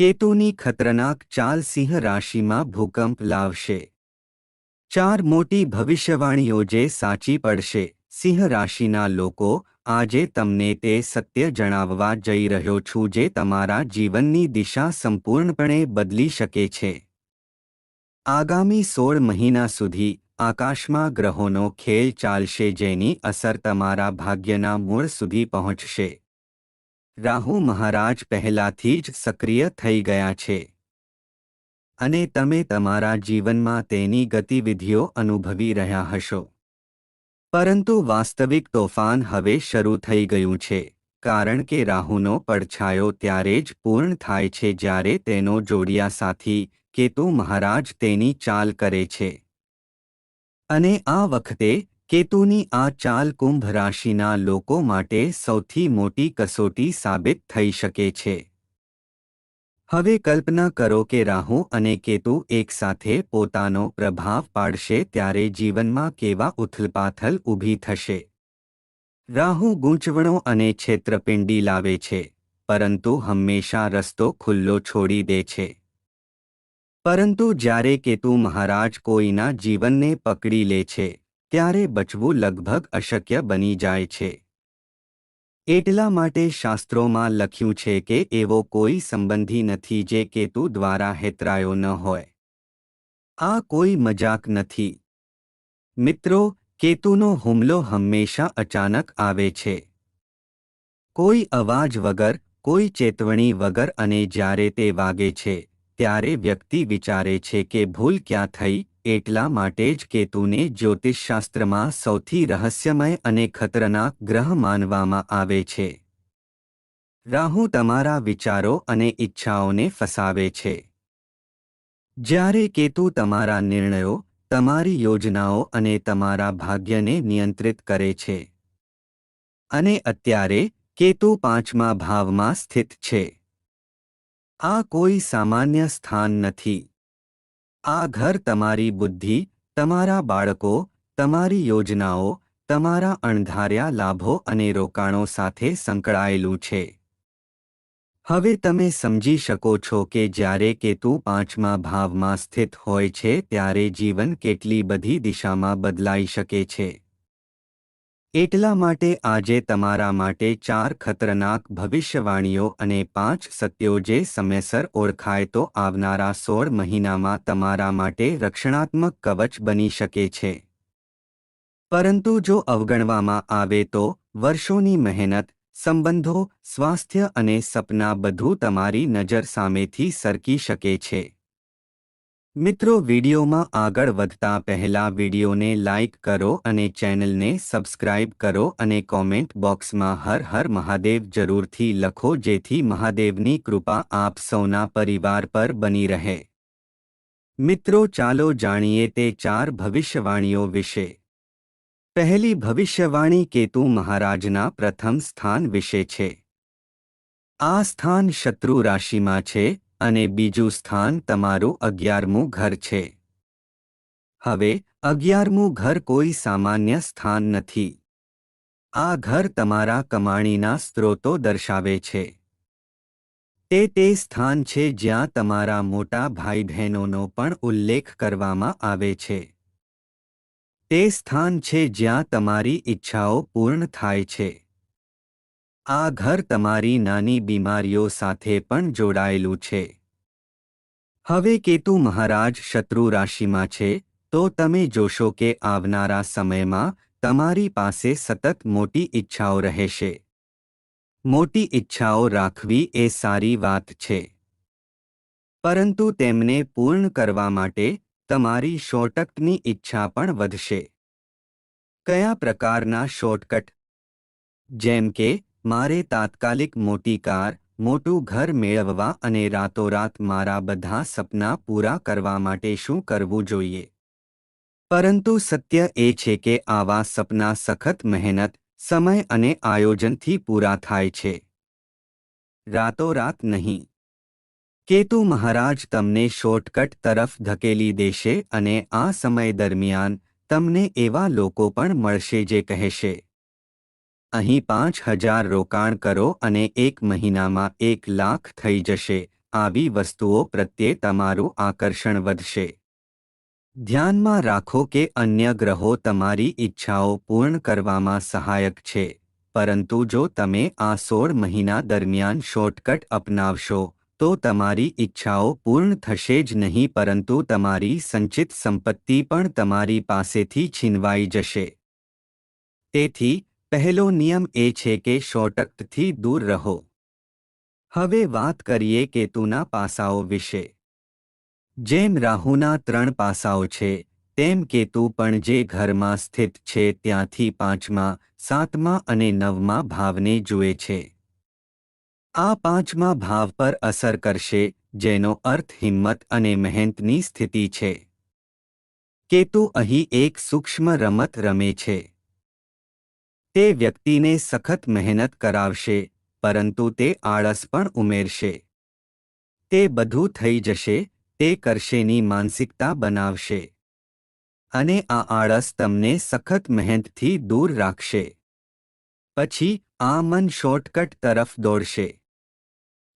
કેતુની ખતરનાક ચાલ સિંહ રાશિમાં ભૂકંપ લાવશે. ચાર મોટી ભવિષ્યવાણીઓ જે સાચી પડશે. સિંહ રાશિના લોકો, આજે તમને તે સત્ય જણાવવા જઈ રહ્યો છું જે તમારા જીવનની દિશા સંપૂર્ણપણે બદલી શકે છે. આગામી સોળ મહિના સુધી આકાશમાં ગ્રહોનો ખેલ ચાલશે જેની અસર તમારા ભાગ્યના મૂળ સુધી પહોંચશે. રાહુ મહારાજ પહેલાથી જ સક્રિય થઈ ગયા છે. અને તમે તમારા જીવનમાં તેની ગતિવિધિઓ અનુભવી રહ્યા હશો. પરંતુ વાસ્તવિક તોફાન હવે શરૂ થઈ ગયું છે, કારણ કે રાહુનો પડછાયો ત્યારે જ પૂર્ણ થાય છે જ્યારે તેનો જોડિયા સાથી કેતુ મહારાજ તેની ચાલ કરે છે. અને આ વખતે કેતુની આ ચાલ કુંભ રાશિના લોકો માટે સૌથી મોટી કસોટી સાબિત થઈ શકે છે. હવે કલ્પના કરો કે રાહુ અને કેતુ એકસાથે પોતાનો પ્રભાવ પાડશે ત્યારે જીવનમાં કેવા ઉથલપાથલ ઊભી થશે. રાહુ ગૂંચવણો અને છેત્રપિંડી લાવે છે, પરંતુ હંમેશા રસ્તો ખુલ્લો છોડી દે છે. પરંતુ જ્યારે કેતુ મહારાજ કોઈના જીવનને પકડી લે છે ત્યારે બચવું લગભગ અશક્ય બની જાય છે. એટલા માટે શાસ્ત્રોમાં લખ્યું છે કે એવો કોઈ સંબંધી નથી જે કેતુ દ્વારા હેતરાયો ન હોય. આ કોઈ મજાક નથી. મિત્રો, કેતુનો હુમલો હંમેશા અચાનક આવે છે. કોઈ અવાજ વગર, કોઈ ચેતવણી વગર અને જ્યારે તે વાગે છે, ત્યારે વ્યક્તિ વિચારે છે કે ભૂલ ક્યાં થઈ એટલા માટે જ કેતુને જ્યોતિષશાસ્ત્રમાં સૌથી રહસ્યમય અને ખતરનાક ગ્રહ માનવામાં આવે છે. રાહુ તમારા વિચારો અને ઈચ્છાઓને ફસાવે છે. જ્યારે કેતુ તમારા નિર્ણયો, તમારી યોજનાઓ અને તમારા ભાગ્યને નિયંત્રિત કરે છે. અને અત્યારે, કેતુ પાંચમા ભાવમાં સ્થિત છે. આ કોઈ સામાન્ય સ્થાન નથી. આ ઘર તમારી બુદ્ધિ, તમારા બાળકો, તમારી યોજનાઓ, તમારા અણધાર્યા લાભો અને રોકાણો સાથે સંકળાયેલું છે. હવે તમે સમજી શકો છો કે જ્યારે કેતુ પાંચમા ભાવમાં સ્થિત હોય છે, ત્યારે જીવન કેટલી બધી દિશામાં બદલાઈ શકે છે. એટલા માટે આજે તમારા માટે ચાર ખતરનાક ભવિષ્યવાણીઓ અને પાંચ સત્યો જે સમયસર ઓળખાય તો આવનારા સોળ મહિનામાં તમારા માટે રક્ષણાત્મક કવચ બની શકે છે. પરંતુ જો અવગણવામાં આવે તો વર્ષોની મહેનત, સંબંધો, સ્વાસ્થ્ય અને સપના બધું તમારી નજર સામેથી સરકી શકે છે. મિત્રો, વિડીયોમાં આગળ વધતા પહેલા વિડીયોને લાઇક કરો અને ચેનલને સબસ્ક્રાઇબ કરો અને કોમેન્ટ બોક્સમાં હર હર મહાદેવ જરૂરથી લખો, જેથી મહાદેવની કૃપા આપ સૌના પરિવાર પર બની રહે. મિત્રો, ચાલો જાણીએ તે ચાર ભવિષ્યવાણીઓ વિશે. પહેલી ભવિષ્યવાણી કેતુ મહારાજના પ્રથમ સ્થાન વિશે છે. આ સ્થાન શત્રુ રાશિમાં છે અને બીજું સ્થાન તમારું અગિયારમું ઘર છે. હવે, અગિયારમું ઘર કોઈ સામાન્ય સ્થાન નથી. આ ઘર તમારા કમાણીના સ્ત્રોતો દર્શાવે છે. તે તે સ્થાન છે જ્યાં તમારા મોટા ભાઈ બહેનોનો પણ ઉલ્લેખ કરવામાં આવે છે. તે સ્થાન છે જ્યાં તમારી ઈચ્છાઓ પૂર્ણ થાય છે. આ ઘર તમારી નાની બીમારીઓ સાથે પણ જોડાયેલું છે. હવે કેતુ મહારાજ શત્રુ રાશિમાં છે, તો તમે જોશો કે આવનારા સમયમાં તમારી પાસે સતત મોટી ઈચ્છાઓ રહેશે. મોટી ઈચ્છાઓ રાખવી એ સારી વાત છે. પરંતુ તેમને પૂર્ણ કરવા માટે તમારી શોર્ટકટની ઈચ્છા પણ વધશે. કયા પ્રકારના શોર્ટકટ? જેમ કે મારે તાત્કાલિક મોટી કાર, મોટું ઘર મેળવવા અને રાતોરાત મારા બધા સપના પૂરા કરવા માટે શું કરવું જોઈએ? પરંતુ સત્ય એ છે કે આવા સપના સખત મહેનત, સમય અને આયોજનથી પૂરા થાય છે. રાતોરાત નહીં. કેતુ મહારાજ તમને શોર્ટકટ તરફ ધકેલી દેશે અને આ સમય દરમિયાન તમને એવા લોકો પણ મળશે જે કહેશે. અહીં પાંચ હજાર રોકાણ કરો અને એક મહિનામાં એક લાખ થઈ જશે. આવી વસ્તુઓ પ્રત્યે તમારું આકર્ષણ વધશે. ધ્યાનમાં રાખો કે અન્ય ગ્રહો તમારી ઈચ્છાઓ પૂર્ણ કરવામાં સહાયક છે. પરંતુ જો તમે આ સોળ મહિના દરમિયાન શોર્ટકટ અપનાવશો, તો તમારી ઈચ્છાઓ પૂર્ણ થશે જ નહીં, પરંતુ તમારી સંચિત સંપત્તિ પણ તમારી પાસેથી છીનવાઈ જશે. તેથી પહેલો નિયમ એ છે કે શોટકથી દૂર રહો. હવે વાત કરીએ કેતુના પાસાઓ વિશે. જેમ રાહુના ત્રણ પાસાઓ છે, તેમ કેતુ પણ જે ઘરમાં સ્થિત છે ત્યાંથી પાંચમા, સાતમા અને નવમા ભાવને જુએ છે. આ પાંચમા ભાવ પર અસર કરશે, જેનો અર્થ હિંમત અને મહેનતની સ્થિતિ છે. કેતુ અહીં એક સૂક્ષ્મ રમત રમે છે. તે વ્યક્તિને સખત મહેનત કરાવશે, પરંતુ તે આળસ પણ ઉમેરશે. તે બધું થઈ જશે, તે કરશેની માનસિકતા બનાવશે. અને આ આળસ તમને સખત મહેનતથી દૂર રાખશે. પછી આ મન શોર્ટકટ તરફ દોડશે.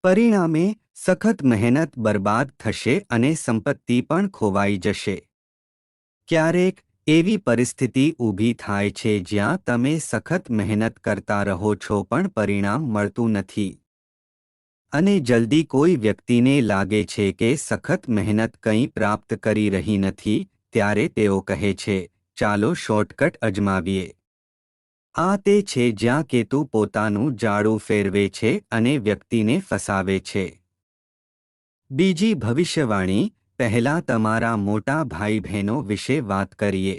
પરિણામે, સખત મહેનત બરબાદ થશે અને સંપત્તિ પણ ખોવાઈ જશે. ક્યારેક એવી પરિસ્થિતિ ઊભી થાય છે જ્યાં તમે સખત મહેનત કરતા રહો છો પણ પરિણામ મળતું નથી. અને જલ્દી કોઈ વ્યક્તિને લાગે છે કે સખત મહેનત કંઈ પ્રાપ્ત કરી રહી નથી, ત્યારે તેઓ કહે છે, ચાલો શોર્ટકટ અજમાવીએ. આ તે છે જ્યાં કેતુ પોતાનું જાડું ફેરવે છે અને વ્યક્તિને ફસાવે છે. બીજી ભવિષ્યવાણી પહેલા તમારા મોટા ભાઈ બહેનો વિશે વાત કરીએ.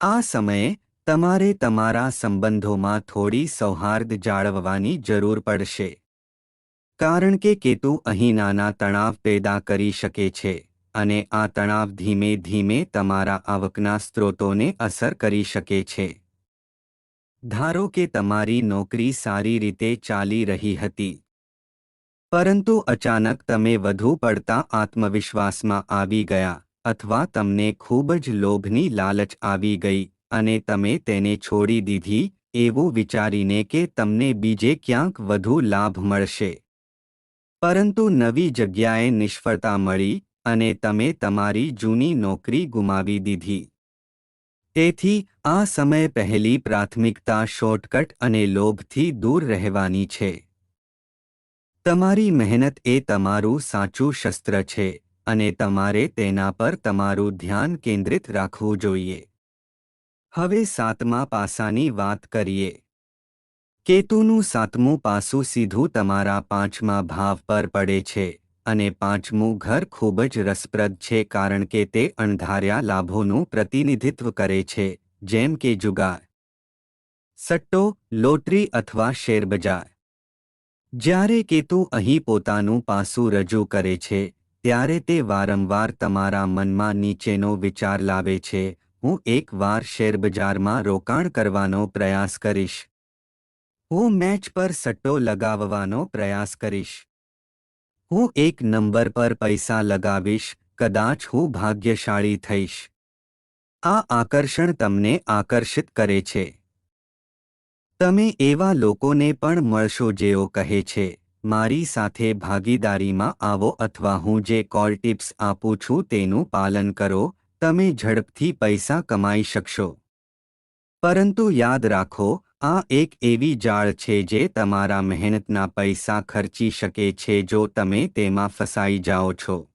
આ સમયે તમારે તમારા સંબંધોમાં થોડી સૌહાર્દ જાળવવાની જરૂર પડશે. કારણ કે કેતુ અહીં નાના તણાવ પેદા કરી શકે છે અને આ તણાવ ધીમે ધીમે તમારા આવકના સ્ત્રોતોને અસર કરી શકે છે. ધારો કે તમારી નોકરી સારી રીતે ચાલી રહી હતી. પરંતુ અચાનક તમે વધુ પડતા આત્મવિશ્વાસમાં આવી ગયા અથવા તમને ખૂબ જ લોભની લાલચ આવી ગઈ અને તમે તેને છોડી દીધી, એવું વિચારીને કે તમને બીજે ક્યાંક વધુ લાભ મળશે. પરંતુ નવી જગ્યાએ નિષ્ફળતા મળી અને તમે તમારી જૂની નોકરી ગુમાવી દીધી. તેથી, આ સમય પહેલી પ્રાથમિકતા શોર્ટકટ અને લોભથી દૂર રહેવાની છે. તમારી મહેનત એ તમારું સાચું શસ્ત્ર છે, અને તમારે તેના પર તમારું ધ્યાન કેન્દ્રિત રાખવું જોઈએ. હવે સાતમા પાસાની વાત કરીએ. કેતુનું સાતમું પાસું સીધું તમારા પાંચમા ભાવ પર પડે છે, અને પાંચમું ઘર ખૂબ જ રસપ્રદ છે કારણ કે તે અણધાર્યા લાભોનું પ્રતિનિધિત્વ કરે છે, જેમ કે જુગાર, સટ્ટો, લોટરી અથવા શેરબજાર. જ્યારે કેતુ અહીં પોતાનું પાસું રજૂ કરે છે, ત્યારે તે વારંવાર તમારા મનમાં નીચેનો વિચાર લાવે છે, હું એકવાર શેરબજારમાં રોકાણ કરવાનો પ્રયાસ કરીશ. હું મેચ પર સટ્ટો લગાવવાનો પ્રયાસ કરીશ. હું એક નંબર પર પૈસા લગાવીશ, કદાચ હું ભાગ્યશાળી થઈશ. આ આકર્ષણ તમને આકર્ષિત કરે છે. તમે એવા લોકોને પણ મળશો જેઓ કહે છે, મારી સાથે ભાગીદારીમાં આવો અથવા હું જે કોલ ટિપ્સ આપું છું તેનું પાલન કરો, તમે ઝડપથી પૈસા કમાઈ શકશો. પરંતુ યાદ રાખો, આ એક એવી જાળ છે જે તમારા મહેનતના પૈસા ખર્ચી શકે છે જો તમે તેમાં ફસાઈ જાઓ છો.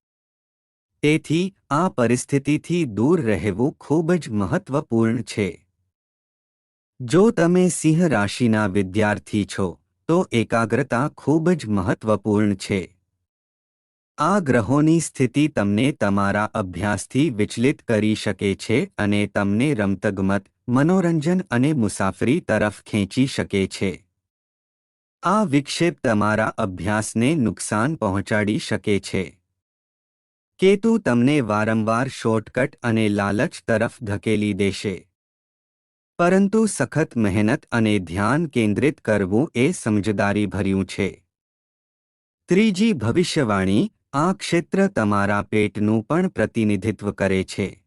તેથી, આ પરિસ્થિતિથી દૂર રહેવું ખૂબ જ મહત્વપૂર્ણ છે. જો તમે સિંહ રાશિના વિદ્યાર્થી છો, તો એકાગ્રતા ખૂબ જ મહત્વપૂર્ણ છે. આ ગ્રહોની સ્થિતિ તમને તમારા અભ્યાસથી વિચલિત કરી શકે છે અને તમને રમતગમત, મનોરંજન અને મુસાફરી તરફ ખેંચી શકે છે. આ વિક્ષેપ તમારા અભ્યાસને નુકસાન પહોંચાડી શકે છે. કેતુ તમને વારંવાર શોર્ટકટ અને લાલચ તરફ ધકેલી દેશે. પરંતુ સખત મહેનત અને ધ્યાન કેન્દ્રિત કરવું એ સમજદારીભર્યું છે. ત્રીજી ભવિષ્યવાણી, આ ક્ષેત્ર તમારા પેટનું પણ પ્રતિનિધિત્વ કરે છે.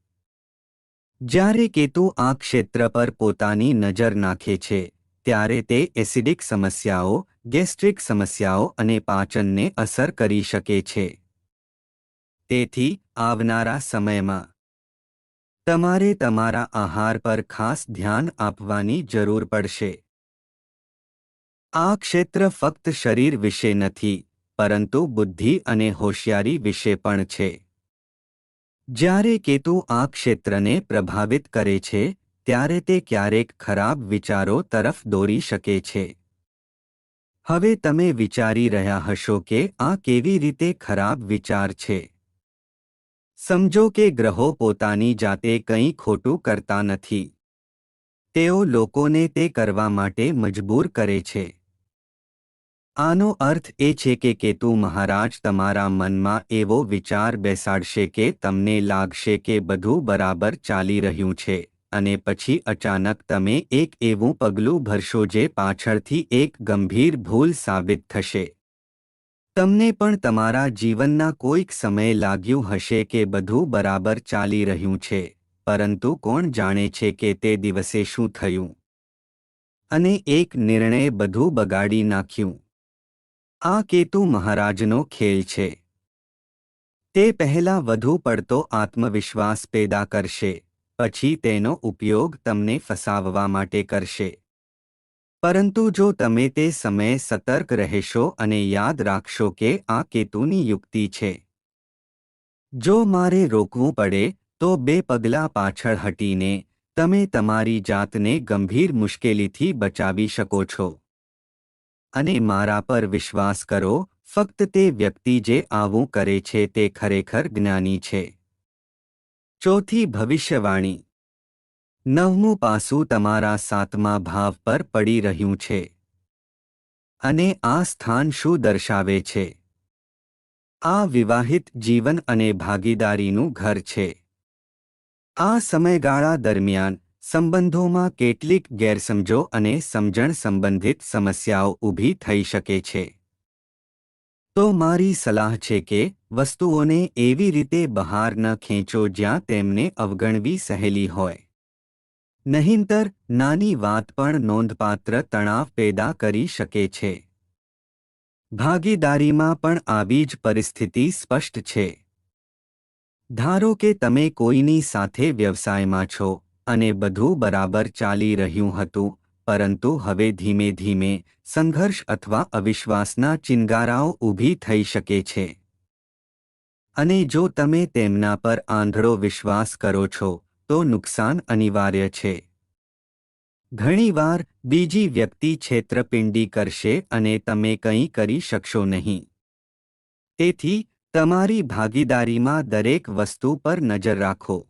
જ્યારે કેતુ આ ક્ષેત્ર પર પોતાની નજર નાખે છે, ત્યારે તે એસિડિક સમસ્યાઓ, ગેસ્ટ્રિક સમસ્યાઓ અને પાચનને અસર કરી શકે છે. તેથી, આવનારા સમયમાં તમારે તમારા આહાર પર ખાસ ધ્યાન આપવાની જરૂર પડશે. આ ક્ષેત્ર ફક્ત શરીર વિશે નથી, પરંતુ બુદ્ધિ અને હોશિયારી વિશે પણ છે. જ્યારે કેતુ આ ક્ષેત્રને પ્રભાવિત કરે છે, ત્યારે તે ક્યારેક ખરાબ વિચારો તરફ દોરી શકે છે. હવે તમે વિચારી રહ્યા હશો કે આ કેવી રીતે ખરાબ વિચાર છે. સમજો કે ગ્રહો પોતાની જાતે કંઈ ખોટું કરતા નથી. તેઓ લોકોને તે કરવા માટે મજબૂર કરે છે. આનો અર્થ એ છે કે કેતુ મહારાજ તમારા મનમાં એવો વિચાર બેસાડશે કે તમને લાગશે કે બધું બરાબર ચાલી રહ્યું છે, અને પછી અચાનક તમે એક એવું પગલું ભરશો જે પાછળથી એક ગંભીર ભૂલ સાબિત થશે. તમને પણ તમારા જીવનના કોઈક સમયે લાગ્યું હશે કે બધું બરાબર ચાલી રહ્યું છે, પરંતુ કોણ જાણે છે કે તે દિવસે શું થયું? અને એક નિર્ણય બધું બગાડી નાખ્યું. આ કેતુ મહારાજનો ખેલ છે. તે પહેલા વધુ પડતો આત્મવિશ્વાસ પેદા કરશે, પછી તેનો ઉપયોગ તમને ફસાવવા માટે કરશે. પરંતુ જો તમે તે સમયે સતર્ક રહેશો અને યાદ રાખશો કે આ કેતુની યુક્તિ છે. જો મારે રોકવું પડે, તો બે પગલાં પાછળ હટીને, તમે તમારી જાતને ગંભીર મુશ્કેલીથી બચાવી શકો છો. અને મારા પર વિશ્વાસ કરો, ફક્ત તે વ્યક્તિ જે આવું કરે છે તે ખરેખર જ્ઞાની છે. ચોથી ભવિષ્યવાણી. નવમું પાસું તમારા સાતમા ભાવ પર પડી રહ્યું છે. અને આ સ્થાન શું દર્શાવે છે? આ વિવાહિત જીવન અને ભાગીદારીનું ઘર છે. આ સમયગાળા દરમિયાન સંબંધોમાં કેટલીક ગેરસમજો અને સમજણ સંબંધિત સમસ્યાઓ ઊભી થઈ શકે છે. તો મારી સલાહ છે કે વસ્તુઓને એવી રીતે બહાર ન ખેંચો જ્યાં તેમને અવગણવી સહેલી હોય. નહીંતર, નાની વાત પણ નોંધપાત્ર તણાવ પેદા કરી શકે છે. ભાગીદારીમાં પણ આવી જ પરિસ્થિતિ સ્પષ્ટ છે. ધારો કે તમે કોઈની સાથે વ્યવસાયમાં છો અને બધું બરાબર ચાલી રહ્યું હતું, પરંતુ હવે ધીમે ધીમે સંઘર્ષ અથવા અવિશ્વાસના ચિનગારાઓ ઊભી થઈ શકે છે. અને જો તમે તેમના પર આંધળો વિશ્વાસ કરો છો તો નુકસાન અનિવાર્ય છે. ઘણીવાર બીજી વ્યક્તિ છેતરપિંડી કરશે અને તમે કંઈ કરી શકશો નહીં. તેથી, તમારી ભાગીદારીમાં દરેક વસ્તુ પર નજર રાખો.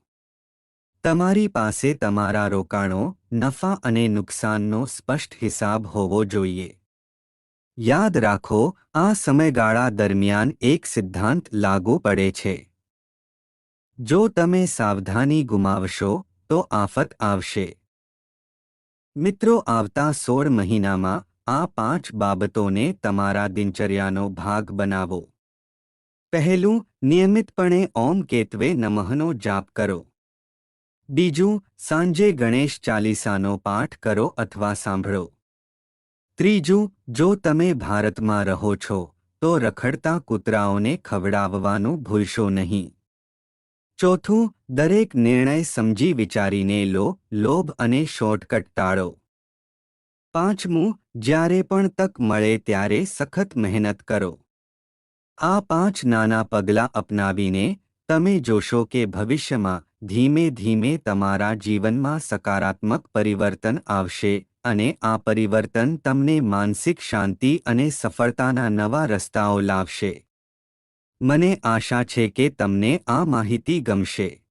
તમારી પાસે તમારા રોકાણો, નફા અને નુકસાનનો સ્પષ્ટ હિસાબ હોવો જોઈએ. યાદ રાખો, આ સમયગાળા દરમિયાન એક સિદ્ધાંત લાગુ પડે છે. જો તમે સાવધાની ગુમાવશો, તો આફત આવશે. મિત્રો, આવતા સોળ મહિનામાં આ પાંચ બાબતોને તમારા દિનચર્યાનો ભાગ બનાવો. પહેલું, નિયમિતપણે ઓમ કેતવે નમઃનો જાપ કરો. બીજું, સાંજે ગણેશ ચાલીસાનો પાઠ કરો અથવા સાંભળો. ત્રીજું, જો તમે ભારતમાં રહો છો, તો રખડતા કૂતરાઓને ખવડાવવાનું ભૂલશો નહીં. ચોથું, દરેક નિર્ણય સમજી વિચારીને લો, લોભ અને શોર્ટકટ ટાળો. પાંચમું, જ્યારે પણ તક મળે ત્યારે સખત મહેનત કરો. આ પાંચ નાના પગલાં અપનાવીને તમે જોશો કે ભવિષ્યમાં ધીમે ધીમે તમારા જીવનમાં સકારાત્મક પરિવર્તન આવશે અને આ પરિવર્તન તમને માનસિક શાંતિ અને સફળતાના નવા રસ્તાઓ લાવશે. મને આશા છે કે તમને આ માહિતી ગમશે.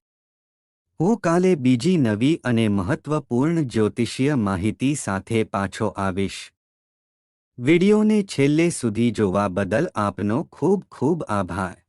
હું કાલે બીજી નવી અને મહત્વપૂર્ણ જ્યોતિષીય માહિતી સાથે પાછો આવીશ. વિડિયોને છેલ્લે સુધી જોવા બદલ આપનો ખૂબ ખૂબ આભાર.